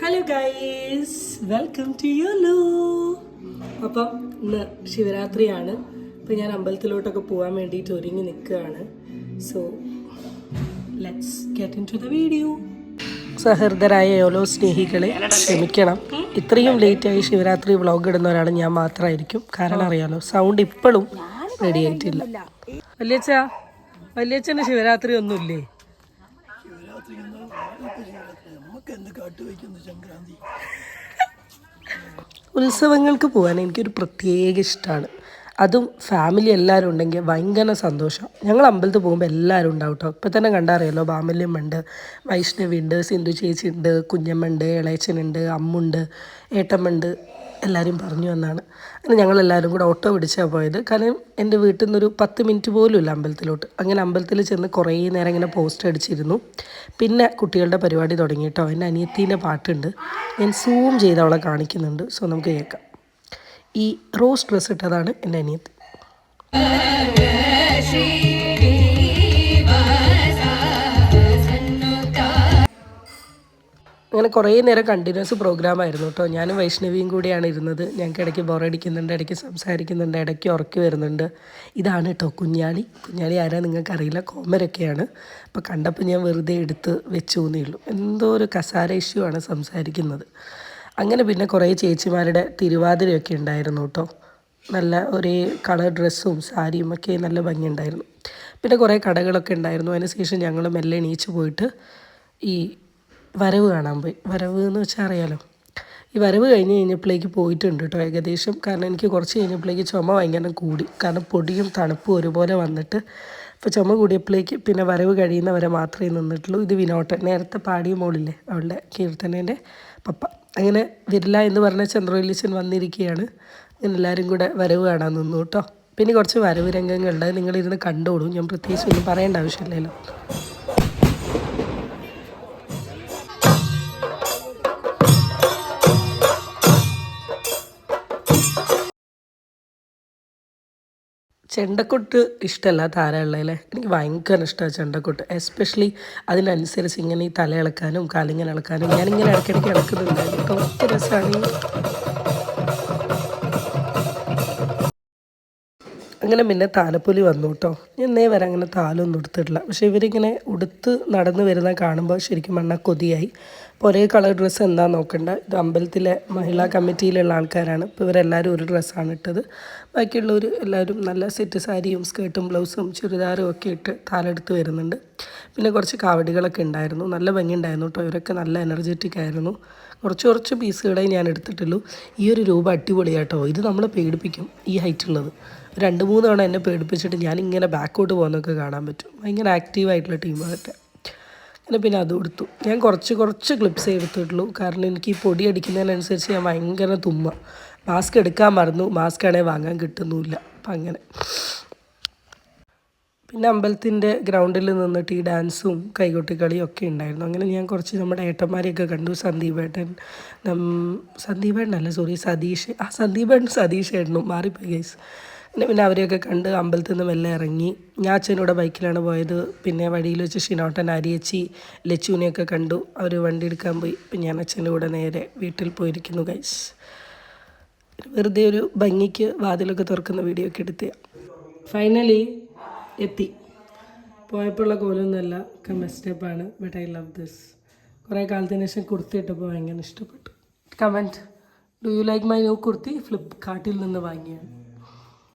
Hello guys welcome to YOLO അപ്പം ഇന്ന് ശിവരാത്രിയാണ്. അപ്പം ഞാൻ അമ്പലത്തിലോട്ടൊക്കെ പോകാൻ വേണ്ടിയിട്ട് ഒരുങ്ങി നിൽക്കുകയാണ്. So let's get into the video സഹൃദരായ YOLO സ്നേഹികളെ ക്ഷമിക്കണം. ഇത്രയും ലേറ്റായി ശിവരാത്രി വ്ളോഗ് ഇടുന്ന ഒരാൾ ഞാൻ മാത്രമായിരിക്കും. കാരണം അറിയാലോ സൗണ്ട് ഇപ്പോഴും റെഡി ആയിട്ടില്ല. വല്യച്ഛ വല്യച്ഛന് ശിവരാത്രി ഒന്നുമില്ലേ? ഉത്സവങ്ങൾക്ക് പോകാൻ എനിക്കൊരു പ്രത്യേക ഇഷ്ടമാണ് അതും ഫാമിലി എല്ലാവരും ഉണ്ടെങ്കിൽ ഭയങ്കര സന്തോഷം. ഞങ്ങൾ അമ്പലത്തിൽ പോകുമ്പോൾ എല്ലാവരും ഉണ്ടാവും കേട്ടോ. ഇപ്പം തന്നെ കണ്ടറിയാലോ വൈഷ്ണവി ഉണ്ട് സിന്ധു ചേച്ചി ഉണ്ട് കുഞ്ഞമ്മ ഉണ്ട് ഇളയച്ചനുണ്ട് അമ്മുണ്ട് ഏട്ടമ്മുണ്ട് എല്ലാവരും പറഞ്ഞു എന്നാണ്. അങ്ങനെ ഞങ്ങളെല്ലാവരും കൂടെ ഓട്ടോ പിടിച്ചാണ് പോയത്. കാരണം എന്റെ വീട്ടിൽ നിന്നൊരു പത്ത് മിനിറ്റ് പോലും ഇല്ല അമ്പലത്തിലോട്ട്. അങ്ങനെ അമ്പലത്തിൽ ചെന്ന് കുറേ നേരം ഇങ്ങനെ പോസ്റ്റ് അടിച്ചിരുന്നു. പിന്നെ കുട്ടികളുടെ പരിപാടി തുടങ്ങി കേട്ടോ. എന്റെ അനിയത്തീന്റെ പാട്ടുണ്ട്. ഞാൻ സൂം ചെയ്ത് അവളെ കാണിക്കുന്നുണ്ട്. സോ നമുക്ക് കേൾക്കാം. ഈ റോസ് ഡ്രസ്സ് ഇട്ടതാണ് എന്റെ അനിയത്തി. അങ്ങനെ കുറേ നേരം കണ്ടിന്യൂസ് പ്രോഗ്രാം ആയിരുന്നു കേട്ടോ ഞാനും വൈഷ്ണവിയും കൂടിയാണ് ഇരുന്നത്. ഞങ്ങൾക്ക് ഇടയ്ക്ക് ബോറടിക്കുന്നുണ്ട് ഇടയ്ക്ക് സംസാരിക്കുന്നുണ്ട് ഇടയ്ക്ക് ഉറക്കി വരുന്നുണ്ട്. ഇതാണ് കേട്ടോ കുഞ്ഞാളി കുഞ്ഞാളി ആരാ നിങ്ങൾക്കറിയില്ല കോമരൊക്കെയാണ്. അപ്പോൾ കണ്ടപ്പോൾ ഞാൻ വെറുതെ എടുത്ത് വെച്ചു എന്നേ ഉള്ളൂ. എന്തോ ഒരു കസാര ഇഷ്യൂ ആണ് സംസാരിക്കുന്നത്. അങ്ങനെ പിന്നെ കുറേ ചേച്ചിമാരുടെ തിരുവാതിരയൊക്കെ ഉണ്ടായിരുന്നു കേട്ടോ നല്ല ഒരേ കളർ ഡ്രസ്സും സാരിയും ഒക്കെ നല്ല ഭംഗിയുണ്ടായിരുന്നു. പിന്നെ കുറേ കടകളൊക്കെ ഉണ്ടായിരുന്നു. അതിനുശേഷം ഞങ്ങൾ മെല്ലെ എണീച്ച് പോയിട്ട് ഈ വരവ് കാണാൻ പോയി. വരവ് എന്ന് വെച്ചാൽ അറിയാലോ. ഈ വരവ് കഴിഞ്ഞ് കഴിഞ്ഞപ്പോഴേക്ക് പോയിട്ടുണ്ട് കേട്ടോ ഏകദേശം. കാരണം എനിക്ക് കുറച്ച് കഴിഞ്ഞപ്പോഴേക്ക് ചുമ ഭയങ്കര കൂടി. കാരണം പൊടിയും തണുപ്പും ഒരുപോലെ വന്നിട്ട് അപ്പോൾ ചുമ കൂടിയപ്പോഴേക്ക് പിന്നെ വരവ് കഴിയുന്നവരെ മാത്രമേ നിന്നിട്ടുള്ളൂ. ഇത് വിനോട്ടൻ. നേരത്തെ പാടിയ മോളില്ലേ അവളുടെ കീർത്തനേന്റെ പപ്പ. അങ്ങനെ വരില്ല എന്ന് പറഞ്ഞ ചന്ദ്രവല്ലീശൻ വന്നിരിക്കുകയാണ് അങ്ങനെ എല്ലാവരും കൂടെ വരവ് കാണാൻ നിന്നു കേട്ടോ പിന്നെ കുറച്ച് വരവ് രംഗങ്ങളുണ്ട്. നിങ്ങളിരുന്ന് കണ്ടോളൂ. ഞാൻ പ്രത്യേകിച്ച് ഒന്നും പറയേണ്ട ആവശ്യമില്ലല്ലോ. ചെണ്ടക്കൊട്ട് ഇഷ്ടമല്ലാത്ത ആരാളല്ലേ എനിക്ക് ഭയങ്കര ഇഷ്ടമാണ് ചെണ്ടക്കൊട്ട്. എസ്പെഷ്യലി അതിനനുസരിച്ച് ഇങ്ങനെ ഈ തല ഇളക്കാനും കാലിങ്ങനെ ഇളക്കാനും ഞാനിങ്ങനെ ഇടയ്ക്കിടയ്ക്ക് ഇളക്കുന്നുണ്ടായിരുന്നു കേട്ടോ ഒത്തിരി രസമാണ് അങ്ങനെ പിന്നെ താലപ്പൊലി വന്നു കേട്ടോ. ഞാൻ ഇന്നേ വരെ അങ്ങനെ താലൊന്നും എടുത്തിട്ടില്ല. പക്ഷേ ഇവരിങ്ങനെ ഉടുത്ത് നടന്നു വരുന്ന കാണുമ്പോൾ ശരിക്കും മണ്ണ കൊതിയായി. അപ്പോൾ ഒരേ കളർ ഡ്രസ്സ് എന്താ നോക്കണ്ട. ഇത് അമ്പലത്തിലെ മഹിളാ കമ്മിറ്റിയിലുള്ള ആൾക്കാരാണ്. ഇപ്പോൾ ഇവരെല്ലാവരും ഒരു ഡ്രസ്സാണ് ഇട്ടത്. ബാക്കിയുള്ളവർ എല്ലാവരും നല്ല സെറ്റ് സാരിയും സ്കേർട്ടും ബ്ലൗസും ചുരിദാറും ഒക്കെ ഇട്ട് താലെടുത്ത് വരുന്നുണ്ട്. പിന്നെ കുറച്ച് കാവടികളൊക്കെ ഉണ്ടായിരുന്നു. നല്ല ഭംഗിയുണ്ടായിരുന്നു കേട്ടോ. ഇവരൊക്കെ നല്ല എനർജറ്റിക് ആയിരുന്നു. കുറച്ച് കുറച്ച് പീസുകളെ ഞാൻ എടുത്തിട്ടുള്ളൂ. ഈ ഒരു രൂപ അടിപൊളിയാട്ടോ. ഇത് നമ്മളെ പേടിപ്പിക്കും ഈ ഹൈറ്റ് ഉള്ളത്. രണ്ട് മൂന്ന് തവണ എന്നെ പേടിപ്പിച്ചിട്ട് ഞാനിങ്ങനെ ബാക്കോട്ട് പോകുന്നൊക്കെ കാണാൻ പറ്റും. ഭയങ്കര ആക്റ്റീവായിട്ടുള്ള ടീമാകട്ടെ അങ്ങനെ പിന്നെ അത് കൊടുത്തു ഞാൻ കുറച്ച് കുറച്ച് ക്ലിപ്സേ എടുത്തിട്ടുള്ളൂ. കാരണം എനിക്ക് ഈ പൊടി അടിക്കുന്നതിനനുസരിച്ച് ഞാൻ ഭയങ്കര തുമ്മ. മാസ്ക് എടുക്കാൻ മറന്നു. മാസ്ക് ആണെങ്കിൽ വാങ്ങാൻ കിട്ടുന്നുമില്ല. അപ്പം അങ്ങനെ. പിന്നെ അമ്പലത്തിന്റെ ഗ്രൗണ്ടിൽ നിന്നിട്ട് ഈ ഡാൻസും കൈകൊട്ടിക്കളിയും ഒക്കെ ഉണ്ടായിരുന്നു. അങ്ങനെ ഞാൻ കുറച്ച് നമ്മുടെ ഏട്ടന്മാരെയൊക്കെ കണ്ടു. സന്ദീപേട്ടൻ സന്ദീപേട്ടനല്ല സോറി സതീഷ്. ആ സന്ദീപേട്ടൻ സതീഷ് ഏട്ടനും മാറിപ്പോയി ഗൈസ് പിന്നെ പിന്നെ അവരെയൊക്കെ കണ്ട് അമ്പലത്തിൽ നിന്ന് മെല്ലെ ഇറങ്ങി. ഞാൻ അച്ഛനൂടെ ബൈക്കിലാണ് പോയത്. പിന്നെ വഴിയിൽ വെച്ച് ഷിനോട്ടൻ അരിയച്ചി ലച്ചുവിനെയൊക്കെ കണ്ടു. അവർ വണ്ടി എടുക്കാൻ പോയി. പിന്നെ ഞാൻ അച്ഛന്റെ കൂടെ നേരെ വീട്ടിൽ പോയിരിക്കുന്നു ഗൈസ് വെറുതെ ഒരു ഭംഗിക്ക് വാതിലൊക്കെ തുറക്കുന്ന വീഡിയോ ഒക്കെ എടുത്തിയ ഫൈനലി എത്തി. പോയപ്പോഴുള്ള കോലൊന്നുമല്ല കമ്മ സ്റ്റെപ്പാണ് ബട്ട് ഐ ലവ് ദിസ് കുറേ കാലത്തിന് ശേഷം കുർത്തി ഇട്ടപ്പോൾ ഭയങ്കര ഇഷ്ടപ്പെട്ടു. Comment do you like my new kurti? ഫ്ലിപ്കാർട്ടിൽ നിന്ന് വാങ്ങിയാണ്